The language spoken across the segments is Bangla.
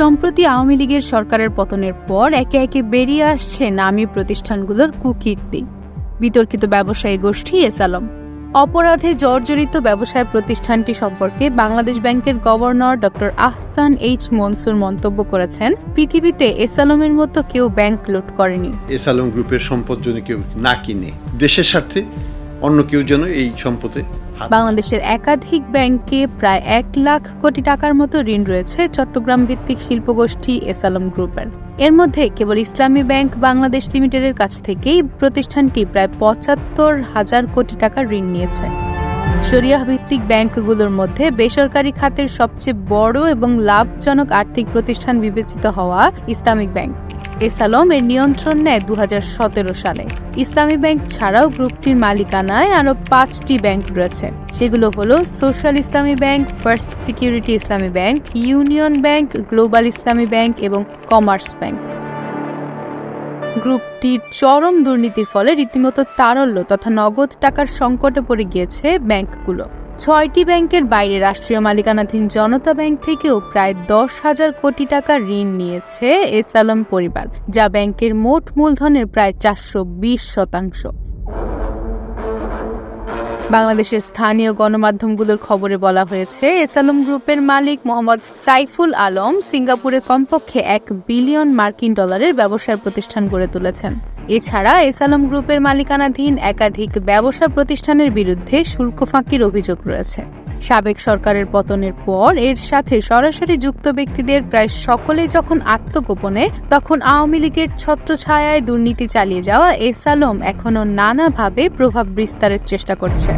সম্প্রতি আওয়ামী লীগের সরকারের পতনের পর একে একে বেরিয়ে আসছে নামী প্রতিষ্ঠানগুলোর কুকীর্তি। বিতর্কিত ব্যবসায়ী গোষ্ঠী এসালম। অপরাধে জর্জরিত ব্যবসায় প্রতিষ্ঠানটি সম্পর্কে বাংলাদেশ ব্যাংকের governor doctor Ahsan H Mansur মন্তব্য করেছেন, পৃথিবীতে এসালমের মতো কেউ ব্যাংক লুট করেনি। এসালম গ্রুপের সম্পদ যেন কেউ না কিনে, দেশের স্বার্থে অন্য কেউ যেন এই সম্পদে বাংলাদেশের একাধিক ব্যাংকে প্রায় এক লাখ কোটি টাকার মতো ঋণ রয়েছে চট্টগ্রাম ভিত্তিক শিল্পগোষ্ঠী এসালম গ্রুপের। এর মধ্যে কেবল ইসলামী ব্যাংক বাংলাদেশ লিমিটেডের কাছ থেকেই প্রতিষ্ঠানটি প্রায় পঁচাত্তর হাজার কোটি টাকা ঋণ নিয়েছে। শরিয়াহ ভিত্তিক ব্যাংকগুলোর মধ্যে বেসরকারি খাতের সবচেয়ে বড় এবং লাভজনক আর্থিক প্রতিষ্ঠান বিবেচিত হওয়া ইসলামিক ব্যাংক। এসালম এর নিয়ন্ত্রণ নেয় দু হাজার সতেরো সালে। ইসলামী ব্যাংক ছাড়াও গ্রুপটির মালিকানায় আরও পাঁচটি ব্যাংক রয়েছে। সেগুলো হলো social Islami bank, first security Islami bank, union bank, global Islami bank এবং কমার্স ব্যাংক। গ্রুপটির চরম দুর্নীতির ফলে রীতিমতো তারল্য তথা নগদ টাকার সংকটে পড়ে গিয়েছে ব্যাংকগুলো। ছয়টি ব্যাংকের বাইরে রাষ্ট্রীয় মালিকানাধীন জনতা ব্যাংক থেকেও প্রায় দশ হাজার কোটি টাকা ঋণ নিয়েছে এসালম পরিবার, যা ব্যাংকের মোট মূলধনের প্রায় চারশো বিশ শতাংশ। বাংলাদেশের স্থানীয় গণমাধ্যমগুলোর খবরে বলা হয়েছে এসালম গ্রুপের মালিক মোহাম্মদ সাইফুল আলম সিঙ্গাপুরে কমপক্ষে এক বিলিয়ন মার্কিন ডলারের ব্যবসার প্রতিষ্ঠান গড়ে তুলেছেন। এছাড়া এসালম গ্রুপের মালিকানাধীন একাধিক ব্যবসা প্রতিষ্ঠানের বিরুদ্ধে শুল্ক ফাঁকির অভিযোগ রয়েছে। সাবেক সরকারের পতনের পর এর সাথে সরাসরি যুক্ত ব্যক্তিদের প্রায় সকলে যখন আত্মগোপনে, তখন আওয়ামী লীগের ছত্রছায়ায় দুর্নীতি চালিয়ে যাওয়া এসালম এখনও নানাভাবে প্রভাব বিস্তারের চেষ্টা করছে।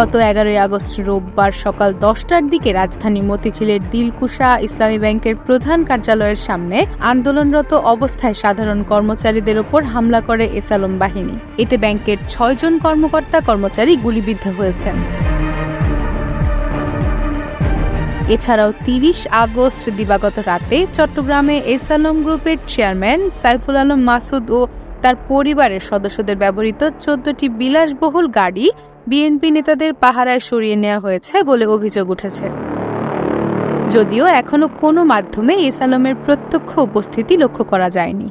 গত এগারোই আগস্ট রোববার সকাল দশটার দিকে রাজধানী মতিঝিলের দিলকুশা ইসলামী ব্যাংকের প্রধান কার্যালয়ের সামনে আন্দোলনরত অবস্থায় সাধারণ কর্মচারীদের ওপর হামলা করে এসালম বাহিনী। এতে ব্যাংকের ছয়জন কর্মকর্তা কর্মচারী গুলিবিদ্ধ হয়েছেন। এছাড়াও তিরিশ আগস্ট দিবাগত রাতে চট্টগ্রামে এসালম গ্রুপের চেয়ারম্যান সাইফুল আলম মাসুদ ও তার পরিবারের সদস্যদের ব্যবহৃত চোদ্দটি বিলাসবহুল গাড়ি বিএনপি নেতাদের পাহারায় সরিয়ে নেওয়া হয়েছে বলে অভিযোগ উঠেছে। যদিও এখনও কোনো মাধ্যমে এসালমের প্রত্যক্ষ উপস্থিতি লক্ষ্য করা যায়নি।